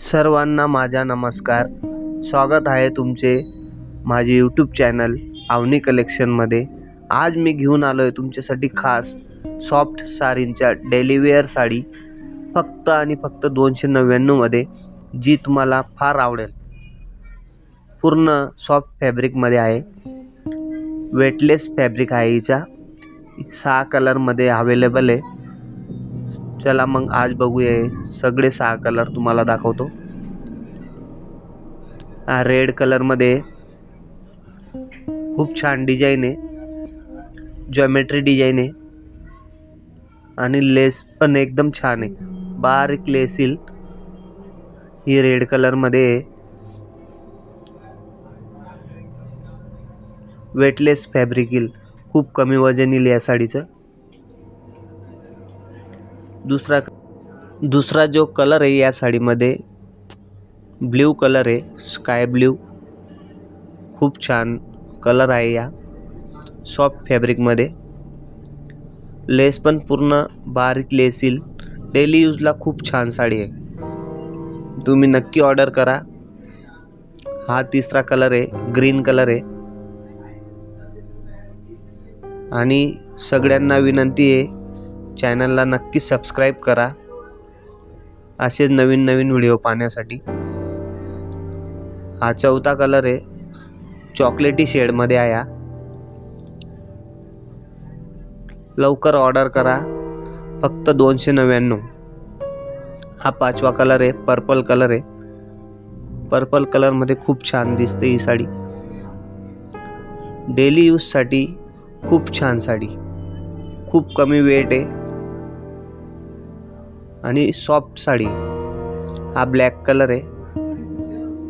सर्वांना माझा नमस्कार. स्वागत आहे तुमचे माझे यूट्यूब चॅनल आवनी कलेक्शनमध्ये आज मी घेऊन आलो आहे तुमच्यासाठी खास सॉफ्ट साडींच्या डेलीवेअर साडी. फक्त आणि फक्त दोनशे नव्याण्णवमध्ये जी तुम्हाला फार आवडेल. पूर्ण सॉफ्ट फॅब्रिकमध्ये आहे. वेटलेस फॅब्रिक आहे हिचा. सहा कलरमध्ये अवेलेबल आहे. चला मग आज बघूया सगळे सहा कलर तुम्हाला दाखवतो. हा रेड कलरमध्ये खूप छान डिझाईन आहे. जॉमेट्री डिझाईन आहे. आणि लेस पण एकदम छान आहे. बारीक लेस येईल. ही रेड कलरमध्ये आहे. वेटलेस फॅब्रिक येईल. खूप कमी वजन येईल या साडीचं. दुसरा दुसरा जो कलर आहे या साडीमध्ये ब्ल्यू कलर आहे स्काय ब्ल्यू. खूप छान कलर आहे या सॉफ्ट फॅब्रिकमध्ये. लेस पण पूर्ण बारीक लेस येईल. डेली यूजला खूप छान साडी आहे. तुम्ही नक्की ऑर्डर करा. हा तिसरा कलर आहे ग्रीन कलर आहे. आणि सगळ्यांना विनंती आहे चॅनलला नक्की सबस्क्राईब करा. असेच नवीन नवीन व्हिडिओ पाहण्यासाठी. हा चौथा कलर आहे. चॉकलेटी शेडमध्ये आहे हा. लवकर ऑर्डर करा. फक्त दोनशे नव्याण्णव. हा पाचवा कलर आहे. पर्पल कलर आहे. पर्पल कलरमध्ये खूप छान दिसते ही साडी. डेली यूजसाठी खूप छान साडी. खूप कमी वेट आहे. आणि सॉफ्ट साडी. हा ब्लॅक कलर आहे.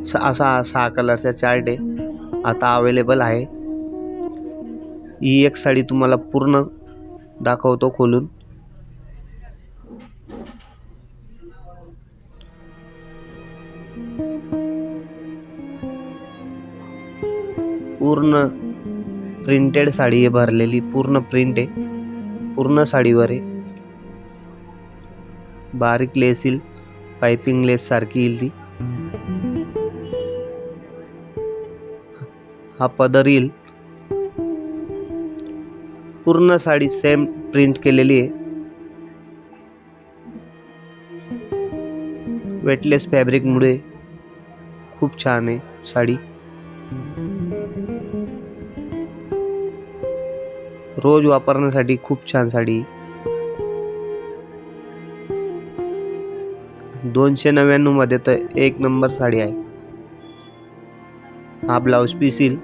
स- असा सहा कलरचा चार्ट आहे. आता अवेलेबल आहे. ही एक साडी तुम्हाला पूर्ण दाखवतो खोलून. पूर्ण प्रिंटेड साडी आहे भरलेली. पूर्ण प्रिंट आहे. पूर्ण साडीवर आहे. बारीक लेस येईल पायपिंग लेस सारखी येईल ती. हा पदर येईल. पूर्ण साडी सेम प्रिंट केलेली आहे. वेटलेस फॅब्रिकमुळे खूप छान आहे साडी. रोज वापरण्यासाठी खूप छान साडी दोनशे नव्याण्णवमध्ये तर एक नंबर साडी आहे. हा ब्लाऊज पीस येईल.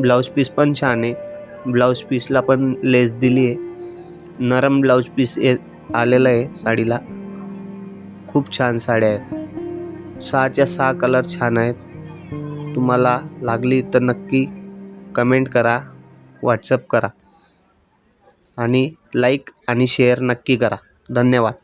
ब्लाऊज पीस पण छान आहे. ब्लाऊज पीसला पण लेस दिली आहे. नरम ब्लाऊज पीस ये आलेलं आहे साडीला. खूप छान साड्या आहेत. सहाच्या सहा कलर छान आहेत. तुम्हाला लागली तर नक्की कमेंट करा व्हॉट्सअप करा आणि लाईक आणि शेअर नक्की करा. धन्यवाद.